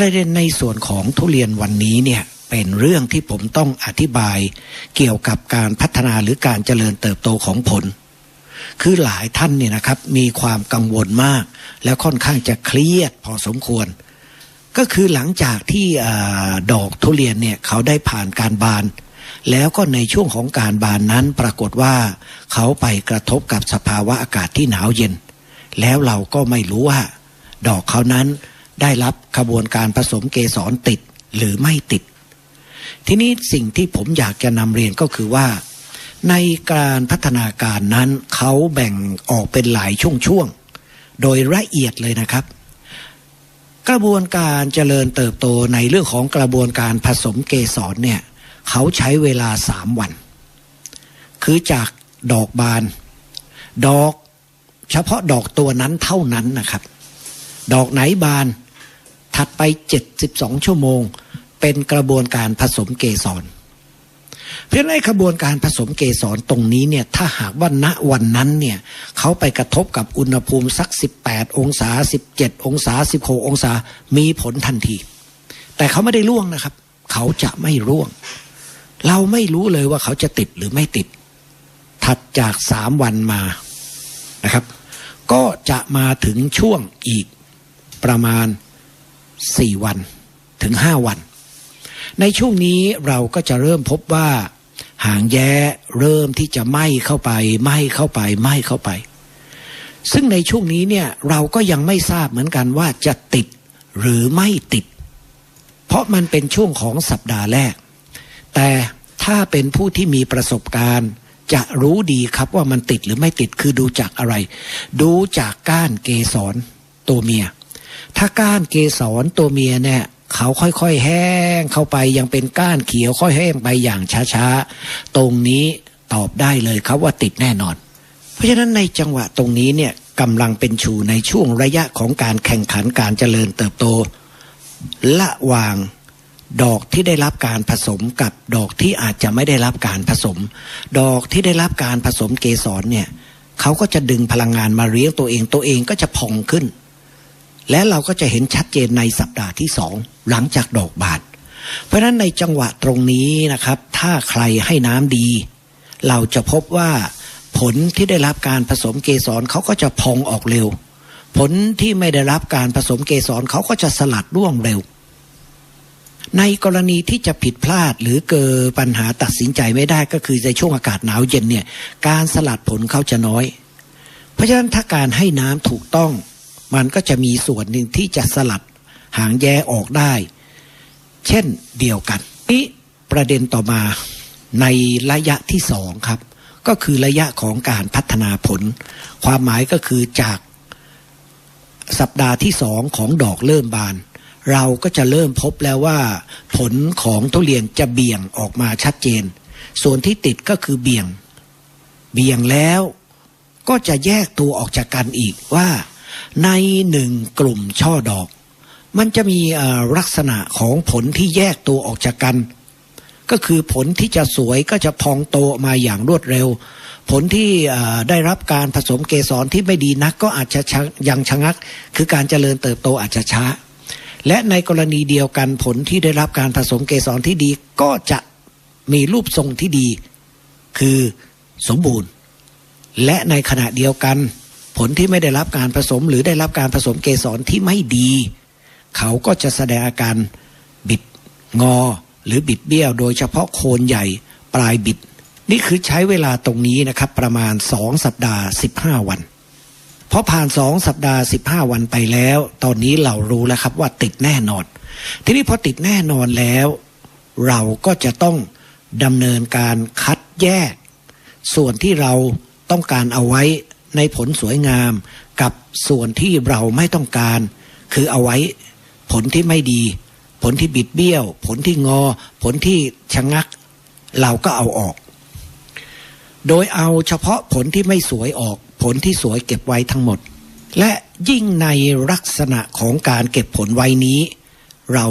ประเด็นในส่วนของทุเรียนวันนี้เนี่ยเป็นเรื่องที่ผมต้องอธิบายเกี่ยวกับการพัฒนาหรือการเจริญเติบโตของผล คือหลายท่านเนี่ยนะครับมีความกังวลมาก แล้วค่อนข้างจะเครียดพอสมควร ก็คือหลังจากที่อดอกทุเรียนเนี่ยเขาได้ผ่านการบาน แล้วก็ในช่วงของการบานนั้นปรากฏว่าเขาไปกระทบกับสภาวะอากาศที่หนาวเย็น แล้วเราก็ไม่รู้ว่า ดอกเขานั้น ได้รับขบวนการผสมเกสรติดหรือไม่ติด ทีนี้สิ่งที่ผมอยากจะนำเรียนก็คือว่า ในการพัฒนาการนั้นเขาแบ่งออกเป็นหลายช่วงๆ โดยละเอียดเลยนะครับ กระบวนการเจริญเติบโตในเรื่องของกระบวนการผสมเกสรเนี่ยเขาใช้เวลาสามวัน คือจากดอกบาน ดอกเฉพาะดอกตัวนั้นเท่านั้นนะครับ ดอกไหนบาน ถัดไป 72 ชั่วโมง เป็นกระบวนการผสมเกสรเพราะในกระบวนการผสมเกสรตรงนี้เนี่ยถ้าหากว่าณวันนั้นเนี่ยเขาไปกระทบกับอุณหภูมิสัก 18 องศา 17 องศา 16 องศามีผลทันที แต่เขาไม่ได้ร่วงนะครับ เขาจะไม่ร่วง เราไม่รู้เลยว่าเขาจะติดหรือไม่ติด ถัดจากสามวันมานะครับ ก็จะมาถึงช่วงอีกประมาณ สี่วันถึงห้าวัน ในช่วงนี้เราก็จะเริ่มพบว่า หางแย้เริ่มที่จะไหม้เข้าไปไหม้เข้าไปไหม้เข้าไป ซึ่งในช่วงนี้เนี่ยเราก็ยังไม่ทราบเหมือนกันว่าจะติดหรือไม่ติด เพราะมันเป็นช่วงของสัปดาห์แรก แต่ถ้าเป็นผู้ที่มีประสบการณ์จะรู้ดีครับว่ามันติดหรือไม่ติดคือดูจากอะไร ดูจากก้านเกสรตัวเมีย ถ้าก้านเกสรตัวเมียเนี่ยเขาค่อยๆแห้งเข้าไปยังเป็นก้านเขียวค่อยแห้งไปอย่างช้าๆ ตรงนี้ตอบได้เลยครับว่าติดแน่นอน เพราะฉะนั้นในจังหวะตรงนี้เนี่ยกำลังเป็นชูในช่วงระยะของการแข่งขันการเจริญเติบโต ละวางดอกที่ได้รับการผสมกับดอกที่อาจจะไม่ได้รับการผสม ดอกที่ได้รับการผสมเกสรเนี่ยเขาก็จะดึงพลังงานมาเลี้ยงตัวเองตัวเองก็จะพองขึ้น และเราก็จะเห็นชัดเจนในสัปดาห์ที่สองหลังจากดอกบานเพราะฉะนั้นในจังหวะตรงนี้นะครับ ถ้าใครให้น้ำดี เราจะพบว่าผลที่ได้รับการผสมเกสรเขาก็จะพองออกเร็ว ผลที่ไม่ได้รับการผสมเกสรเขาก็จะสลัดร่วงเร็ว ในกรณีที่จะผิดพลาดหรือเกิดปัญหาตัดสินใจไม่ได้ก็คือในช่วงอากาศหนาวเย็นเนี่ย การสลัดผลเขาจะน้อย เพราะฉะนั้นถ้าการให้น้ำถูกต้อง มันก็จะมีส่วนหนึ่งที่จะสลัดหางแย้ออกได้ เช่นเดียวกันนี้ประเด็นต่อมาในระยะที่สองครับ ก็คือระยะของการพัฒนาผล ความหมายก็คือจากสัปดาห์ที่สองของดอกเริ่มบาน เราก็จะเริ่มพบแล้วว่า ผลของทุเรียนจะเบี่ยงออกมาชัดเจน ส่วนที่ติดก็คือเบี่ยง เบี่ยงแล้วก็จะแยกตัวออกจากกันอีกว่า ในหนึ่งกลุ่มช่อดอก มันจะมีลักษณะของผลที่แยกตัวออกจากกัน ก็คือผลที่จะสวยก็จะพองโตมาอย่างรวดเร็ว ผลที่ได้รับการผสมเกสรที่ไม่ดีนักก็อาจจะยังชะงัก คือการเจริญเติบโตอาจจะช้า และในกรณีเดียวกันผลที่ได้รับการผสมเกสรที่ดีก็จะมีรูปทรงที่ดี คือสมบูรณ์ และในขณะเดียวกัน ผลที่ไม่ได้รับการผสมหรือได้รับการผสมเกสรที่ไม่ดี เขาก็จะแสดงอาการบิดงอหรือบิดเบี้ยว โดยเฉพาะโคนใหญ่ปลายบิด นี่คือใช้เวลาตรงนี้นะครับ ประมาณสองสัปดาห์สิบห้าวันพอผ่านสองสัปดาห์สิบห้าวันไปแล้ว ตอนนี้เรารู้แล้วครับว่าติดแน่นอน ทีนี้พอติดแน่นอนแล้ว เราก็จะต้องดำเนินการคัดแยก ส่วนที่เราต้องการเอาไว้ ในผลสวยงามกับส่วนที่เราไม่ต้องการ คือเอาไว้ผลที่ไม่ดี ผลที่บิดเบี้ยว ผลที่งอ ผลที่ชะงัก เราก็เอาออก โดยเอาเฉพาะผลที่ไม่สวยออก ผลที่สวยเก็บไว้ทั้งหมด และยิ่งในลักษณะของการเก็บผลไว้นี้ เรา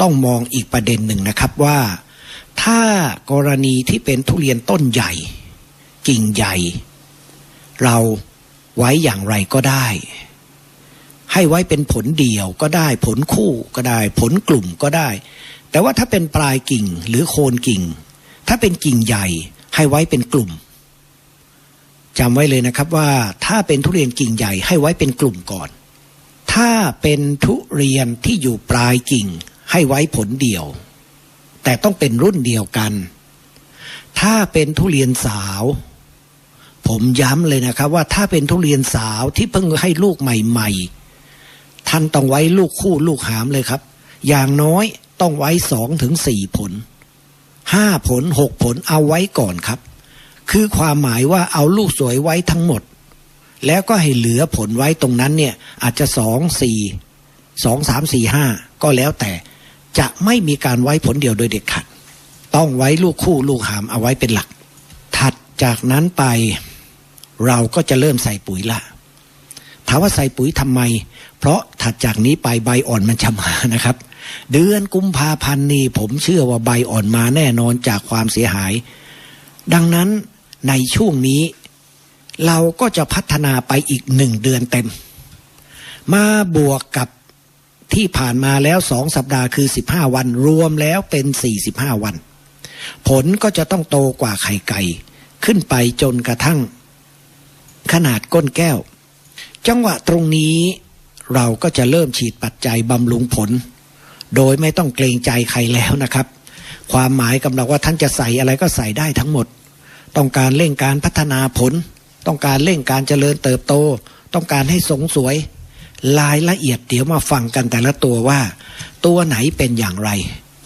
ต้องมองอีกประเด็นหนึ่งนะครับว่า ถ้ากรณีที่เป็นทุเรียนต้นใหญ่ กิ่งใหญ่ เรา ไว้อย่างไรก็ได้ ให้ไว้เป็นผลเดี่ยวก็ได้ ผลคู่ก็ได้ ผลกลุ่มก็ได้ แต่ว่าถ้าเป็นปลายกิ่งหรือโคนกิ่ง ถ้าเป็นกิ่งใหญ่ให้ไว้เป็นกลุ่มจำไว้เลยนะครับว่าถ้าเป็นทุเรียนกิ่งใหญ่ให้ไว้เป็นกลุ่มก่อน ถ้าเป็นทุเรียนที่อยู่ปลายกิ่งให้ไว้ผลเดี่ยว แต่ต้องเป็นรุ่นเดียวกัน ถ้าเป็นทุเรียนสาว ผมย้ำเลยนะครับ ว่าถ้าเป็นทุเรียนสาวที่เพิ่งให้ลูกใหม่ๆ ท่านต้องไว้ลูกคู่ลูกหามเลยครับ อย่างน้อยต้องไว้สองถึงสี่ผลห้าผลหกผลเอาไว้ก่อนครับ คือความหมายว่าเอาลูกสวยไว้ทั้งหมด แล้วก็ให้เหลือผลไว้ตรงนั้นเนี่ย อาจจะสองสี่สองสามสี่ห้าก็แล้วแต่จะไม่มีการไว้ผลเดียวโดยเด็ดขาดต้องไว้ลูกคู่ลูกหามเอาไว้เป็นหลัก ถัดจากนั้นไป เราก็จะเริ่มใส่ปุ๋ยละถามว่าใส่ปุ๋ยทำไม เพราะถัดจากนี้ไปใบอ่อนมันจะมานะครับ เดือนกุมภาพันธ์นี้ผมเชื่อว่าใบอ่อนมาแน่นอนจากความเสียหาย ดังนั้นในช่วงนี้ เราก็จะพัฒนาไปอีกหนึ่งเดือนเต็ม มาบวกกับที่ผ่านมาแล้วสองสัปดาห์คือสิบห้าวัน รวมแล้วเป็นสี่สิบห้าวัน ผลก็จะต้องโตกว่าไข่ไก่ ขึ้นไปจนกระทั่ง ขนาดก้นแก้ว จังหวะตรงนี้เราก็จะเริ่มฉีดปัจจัยบำรุงผล โดยไม่ต้องเกรงใจใครแล้วนะครับ ความหมายกำลังว่าท่านจะใส่อะไรก็ใส่ได้ทั้งหมด ต้องการเร่งการพัฒนาผล ต้องการเร่งการเจริญเติบโต ต้องการให้สงสวย รายละเอียดเดี๋ยวมาฟังกันแต่ละตัวว่า ตัวไหนเป็นอย่างไร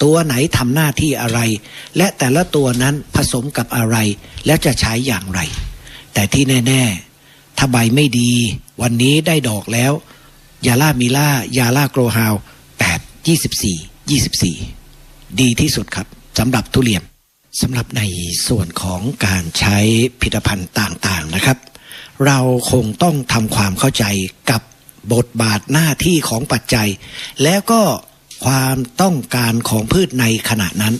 ตัวไหนทำหน้าที่อะไร และแต่ละตัวนั้นผสมกับอะไร แล้วจะใช้อย่างไร แต่ที่แน่ ๆ ถ้าใบไม่ดี วันนี้ได้ดอกแล้ว ยาล่ามิล่ายาล่าโกรฮาวแปดยี่สิบสี่ยี่สิบสี่ดีที่สุดครับสำหรับทุเรียนสำหรับในส่วนของการใช้ผลิตภัณฑ์ต่างๆนะครับ เราคงต้องทำความเข้าใจกับบทบาทหน้าที่ของปัจจัย แล้วก็ความต้องการของพืชในขณะนั้น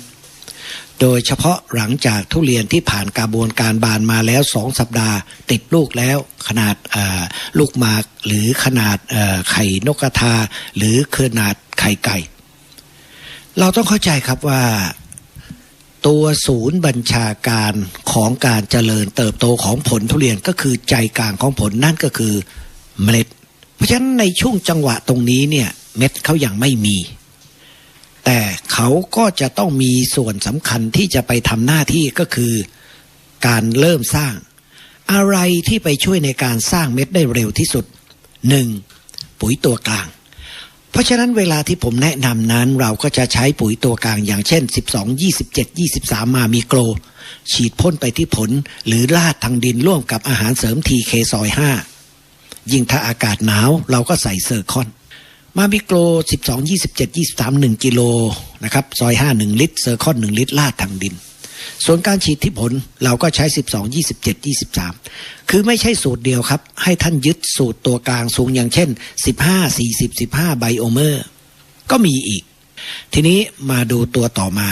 โดยเฉพาะหลังจากทุเรียนที่ผ่านกระบวนการบานมาแล้วสองสัปดาห์ ติดลูกแล้วขนาดลูกหมากหรือขนาดไข่นกกระทา หรือขนาดไข่ไก่ เราต้องเข้าใจครับว่าตัวศูนย์บัญชาการของการเจริญเติบโตของผลทุเรียนก็คือใจกลางของผลนั่นก็คือเมล็ด เพราะฉะนั้นในช่วงจังหวะตรงนี้เนี่ยเม็ดเขายัางไม่มี แต่เขาก็จะต้องมีส่วนสำคัญที่จะไปทำหน้าที่ก็คือ การเริ่มสร้าง อะไรที่ไปช่วยในการสร้างเม็ดได้เร็วที่สุดหนึ่งปุ๋ยตัวกลาง เพราะฉะนั้นเวลาที่ผมแนะนำนั้นเราก็จะใช้ปุ๋ยตัวกลางอย่างเช่น 12 27 23 มามีโกร ฉีดพ่นไปที่ผลหรือลาดทางดินร่วมกับอาหารเสริมทีเคซอย5ยิ่งถ้าอากาศหนาวเราก็ใส่เซอร์คอน มามิโกร12 27 23 1กิโลนะครับซอย5 1ลิตรเซอร์คอน1ลิตรลาดทางดิน ส่วนการฉีดที่ผลเราก็ใช้12 27 23คือไม่ใช่สูตรเดียวครับ ให้ท่านยึดสูตรตัวกลางสูงอย่างเช่น15 40 15ไบโอเมอร์ ก็มีอีก ทีนี้มาดูตัวต่อมา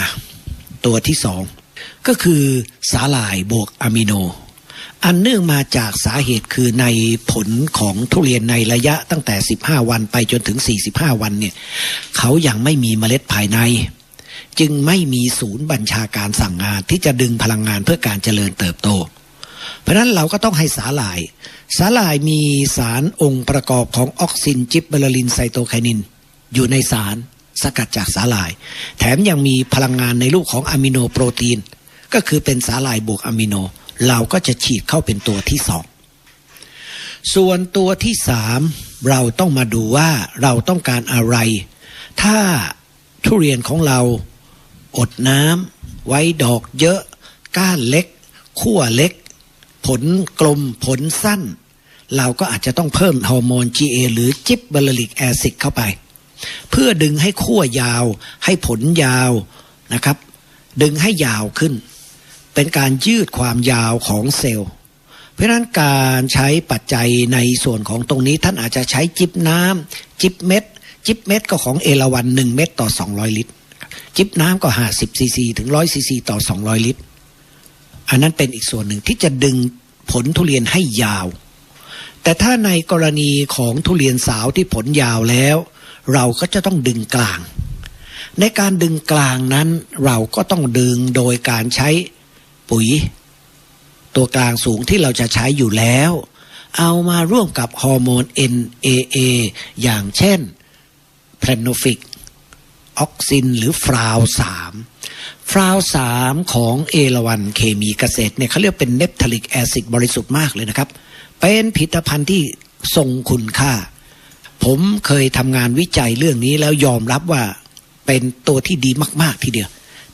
ตัวที่สองก็คือสาหร่ายบวกอะมิโน อันเนื่องมาจากสาเหตุคือในผลของทุเรียนในระยะตั้งแต่ 15 วันไปจนถึง 45 วันเนี่ยเขายังไม่มีเมล็ดภายใน จึงไม่มีศูนย์บัญชาการสั่งงานที่จะดึงพลังงานเพื่อการเจริญเติบโต เพราะนั้นเราก็ต้องให้สาหร่าย สาหร่ายมีสารองค์ประกอบของออกซินจิบเบลลินไซโตไคนิน อยู่ในสารสกัดจากสาหร่าย แถมยังมีพลังงานในรูปของอะมิโนโปรตีน ก็คือเป็นสาหร่ายบวกอะมิโน เราก็จะฉีดเข้าเป็นตัวที่สองส่วนตัวที่สามเราต้องมาดูว่าเราต้องการอะไร ถ้าทุเรียนของเราอดน้ำไว้ดอกเยอะ ก้านเล็กขั้วเล็ก ผลกลมผลสั้น เราก็อาจจะต้องเพิ่มฮอร์โมน GA หรือจิบเบลลิกแอซิดเข้าไป เพื่อดึงให้ขั้วยาว ให้ผลยาวนะครับ ดึงให้ยาวขึ้น เป็นการยืดความยาวของเซลล์ เพราะนั้นการใช้ปัจจัยในส่วนของตรงนี้ท่านอาจจะใช้จิบน้ำจิบเม็ดจิบเม็ดก็ของเอราวันหนึ่งเม็ดต่อ 200 ลิตร จิบน้ำก็50ซีซีถึง100ซีซีต่อ 200 ลิตร อันนั้นเป็นอีกส่วนหนึ่งที่จะดึงผลทุเรียนให้ยาว แต่ถ้าในกรณีของทุเรียนสาวที่ผลยาวแล้ว เราก็จะต้องดึงกลาง ในการดึงกลางนั้นเราก็ต้องดึงโดยการใช้ ปุ๋ย ตัวกลางสูงที่เราจะใช้อยู่แล้ว เอามาร่วมกับฮอร์โมน NAA อย่างเช่นเพลโนฟิกออกซินหรือฟราวสามฟราวสามของเอราวันเคมีเกษตรเนี่ยเขาเรียกเป็นเนปทลิกแอซิดบริสุทธิ์มากเลยนะครับ เป็นผลิตภัณฑ์ที่ทรงคุณค่า ผมเคยทำงานวิจัยเรื่องนี้แล้วยอมรับว่าเป็นตัวที่ดีมาก ๆ ทีเดียว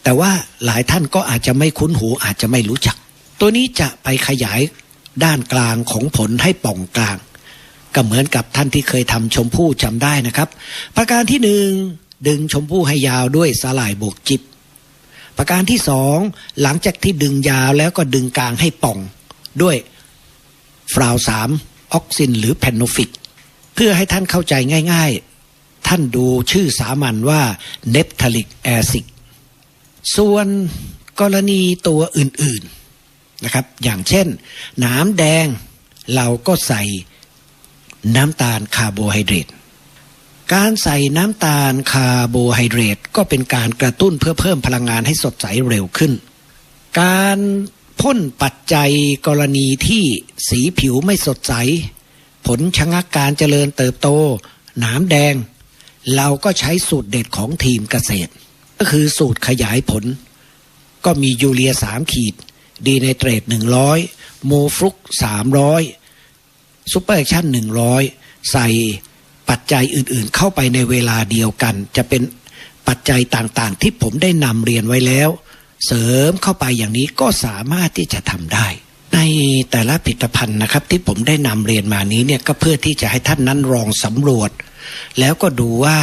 แต่ว่าหลายท่านก็อาจจะไม่คุ้นหูอาจจะไม่รู้จัก ตัวนี้จะไปขยายด้านกลางของผลให้ป่องกลาง ก็เหมือนกับท่านที่เคยทำชมพู่จำได้นะครับ ประการที่หนึ่งดึงชมพู่ให้ยาวด้วยสาหร่ายบวกจิบ ประการที่สองหลังจากที่ดึงยาวแล้วก็ดึงกลางให้ป่อง ด้วยฟราวสามออกซินหรือแพนโนฟิก เพื่อให้ท่านเข้าใจง่าย ๆ ท่านดูชื่อสามัญว่าเนปทาลิกแอซิด ส่วนกรณีตัวอื่นๆนะครับ อย่างเช่นหนามแดงเราก็ใส่น้ำตาลคาร์โบไฮเดรตการใส่น้ำตาลคาร์โบไฮเดรตก็เป็นการกระตุ้นเพื่อเพิ่มพลังงานให้สดใสเร็วขึ้น การพ่นปัจจัยกรณีที่สีผิวไม่สดใส ผลชะงักการเจริญเติบโต หนามแดง เราก็ใช้สูตรเด็ดของทีมเกษตร ก็คือสูตรขยายผล ก็มียูเรียสามขีด ดีไนเตรตหนึ่งร้อยโมฟลุกสามร้อยซูเปอร์แอคชั่นหนึ่งร้อยใส่ปัจจัยอื่นๆ เข้าไปในเวลาเดียวกัน จะเป็นปัจจัยต่างๆ ที่ผมได้นำเรียนไว้แล้ว เสริมเข้าไปอย่างนี้ก็สามารถที่จะทำได้ ในแต่ละผลิตภัณฑ์นะครับ ที่ผมได้นำเรียนมานี้เนี่ยก็เพื่อที่จะให้ท่านนั้นลองสำรวจ แล้วก็ดูว่า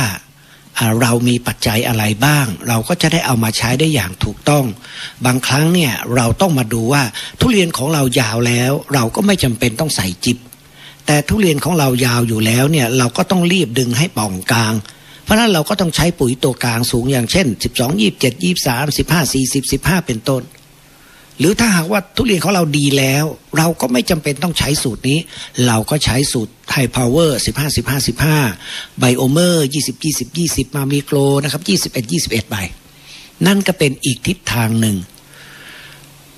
เรามีปัจจัยอะไรบ้าง เราก็จะได้เอามาใช้ได้อย่างถูกต้อง บางครั้งเนี่ยเราต้องมาดูว่าทุเรียนของเรายาวแล้ว เราก็ไม่จำเป็นต้องใส่จิบ แต่ทุเรียนของเรายาวอยู่แล้วเนี่ยเราก็ต้องรีบดึงให้ป่องกลาง เพราะฉะนั้นเราก็ต้องใช้ปุ๋ยตัวกลางสูงอย่างเช่น 12 27 23 15 40 15 เป็นต้น หรือถ้าหากว่าทุเรียนของเราดีแล้ว เราก็ไม่จำเป็นต้องใช้สูตรนี้ เราก็ใช้สูตรไฮพาวเวอร์15 15 15ไบโอเมอร์20 20 20มามีโกรนะครับ21 21ใบนั่นก็เป็นอีกทิศทางหนึ่ง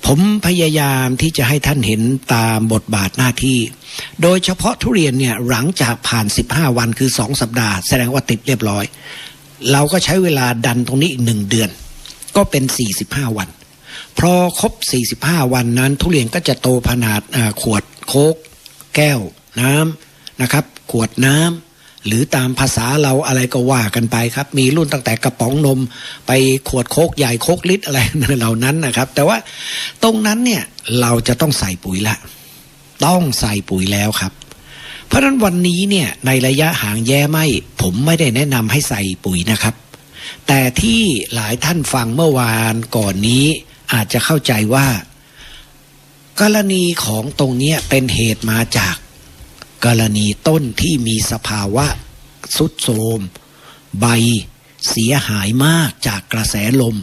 ผมพยายามที่จะให้ท่านเห็นตามบทบาทหน้าที่ โดยเฉพาะทุเรียนเนี่ยหลังจากผ่าน 15 วันคือ 2 สัปดาห์ แสดงว่าติดเรียบร้อย เราก็ใช้เวลาดันตรงนี้อีกหนึ่งเดือน ก็เป็น 45 วัน พอครบ 45 วันนั้น ทุเรียนก็จะโตขนาดขวดโคก แก้ว น้ำนะครับ ขวดน้ำหรือตามภาษาเราอะไรก็ว่ากันไปครับ มีรุ่นตั้งแต่กระป๋องนม ไปขวดโคกใหญ่โคกลิตรอะไรเหล่านั้นนะครับ แต่ว่าตรงนั้นเนี่ยเราจะต้องใส่ปุ๋ยละ ต้องใส่ปุ๋ยแล้วครับ เพราะนั้นวันนี้เนี่ยในระยะห่างแย่ไม่ ผมไม่ได้แนะนำให้ใส่ปุ๋ยนะครับ แต่ที่หลายท่านฟังเมื่อวานก่อนนี้ อาจจะเข้าใจว่า กรณีของตรงนี้เป็นเหตุมาจาก กรณีต้นที่มีสภาวะสุดโทมใบเสียหายมากจากกระแสลม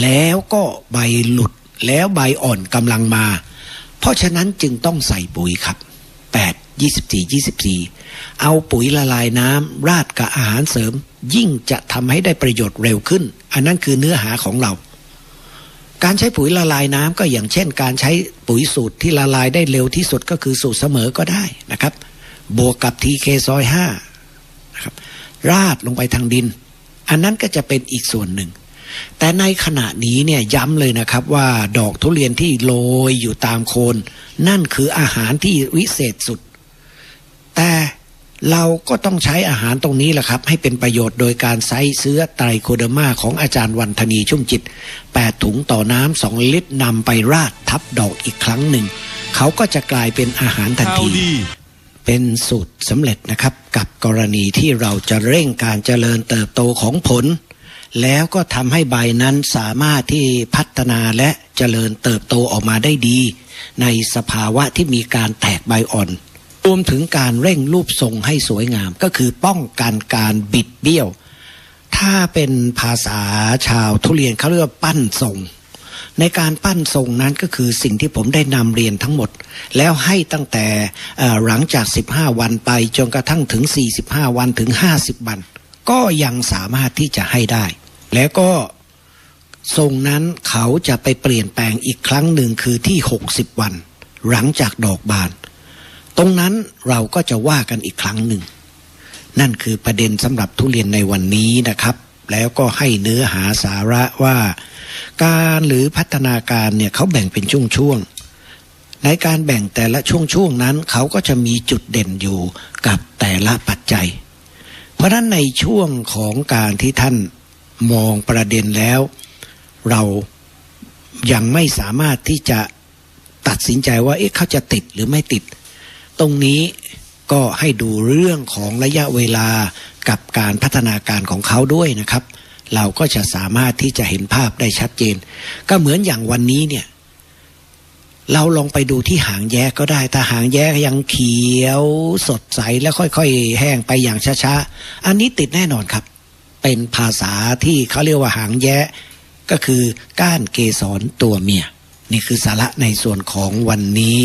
แล้วก็ใบหลุดแล้วใบอ่อนกำลังมา เพราะฉะนั้นจึงต้องใส่ปุ๋ยครับ 8 24 24 เอาปุ๋ยละลายน้ำราดกับอาหารเสริม ยิ่งจะทำให้ได้ประโยชน์เร็วขึ้น อันนั้นคือเนื้อหาของเรา การใช้ปุ๋ยละลายน้ำก็อย่างเช่น การใช้ปุ๋ยสูตรที่ละลายได้เร็วที่สุดก็คือสูตรเสมอก็ได้นะครับ บวกกับทีเคซอยห้านะครับราดลงไปทางดิน อันนั้นก็จะเป็นอีกส่วนหนึ่ง แต่ในขณะนี้เนี่ยย้ำเลยนะครับว่าดอกทุเรียนที่โรยอยู่ตามโคน นั่นคืออาหารที่วิเศษสุด แต่ เราก็ต้องใช้อาหารตรงนี้แหละครับ ให้เป็นประโยชน์โดยการใช้เสื้อไตรโคเดอร์มาของอาจารย์วันธนีชุ่มจิต 8 ถุงต่อน้ำสองลิตรนำไปราดทับดอกอีกครั้งหนึ่ง เขาก็จะกลายเป็นอาหารทันข่าวทีดีเป็นสูตรสำเร็จนะครับ กับกรณีที่เราจะเร่งการเจริญเติบโตของผล แล้วก็ทำให้ใบนั้นสามารถที่พัฒนาและเจริญเติบโตออกมาได้ดี ในสภาวะที่มีการแตกใบอ่อนร วมถึงการเร่งรูปทรงให้สวยงาม ก็คือป้องกันการบิดเบี้ยว ถ้าเป็นภาษาชาวทุเรียนเขาเรียกว่าปั้นทรง ในการปั้นทรงนั้นก็คือสิ่งที่ผมได้นำเรียนทั้งหมด แล้วให้ตั้งแต่หลังจาก 15 วันไปจนกระทั่งถึง 45 วันถึง 50 วัน ก็ยังสามารถที่จะให้ได้ แล้วก็ทรงนั้นเขาจะไปเปลี่ยนแปลงอีกครั้งหนึ่งคือที่ 60 วัน หลังจากดอกบาน ตรงนั้นเราก็จะว่ากันอีกครั้งหนึ่ง นั่นคือประเด็นสำหรับทุเรียนในวันนี้นะครับ แล้วก็ให้เนื้อหาสาระว่า การหรือพัฒนาการเนี่ยเขาแบ่งเป็นช่วงๆ ในการแบ่งแต่ละช่วงๆนั้นเขาก็จะมีจุดเด่นอยู่กับแต่ละปัจจัย เพราะฉะนั้นในช่วงของการที่ท่านมองประเด็นแล้ว เรายังไม่สามารถที่จะตัดสินใจว่าเอ๊ะเขาจะติดหรือไม่ติด ตรงนี้ก็ให้ดูเรื่องของระยะเวลากับการพัฒนาการของเขาด้วยนะครับ เราก็จะสามารถที่จะเห็นภาพได้ชัดเจน ก็เหมือนอย่างวันนี้เนี่ย เราลองไปดูที่หางแย้ก็ได้ถ้าหางแย้ยังเขียวสดใสแล้วค่อยๆ แห้งไปอย่างช้าๆ อันนี้ติดแน่นอนครับ เป็นภาษาที่เขาเรียกว่าหางแย้ก็คือก้านเกสรตัวเมีย นี่คือสาระในส่วนของวันนี้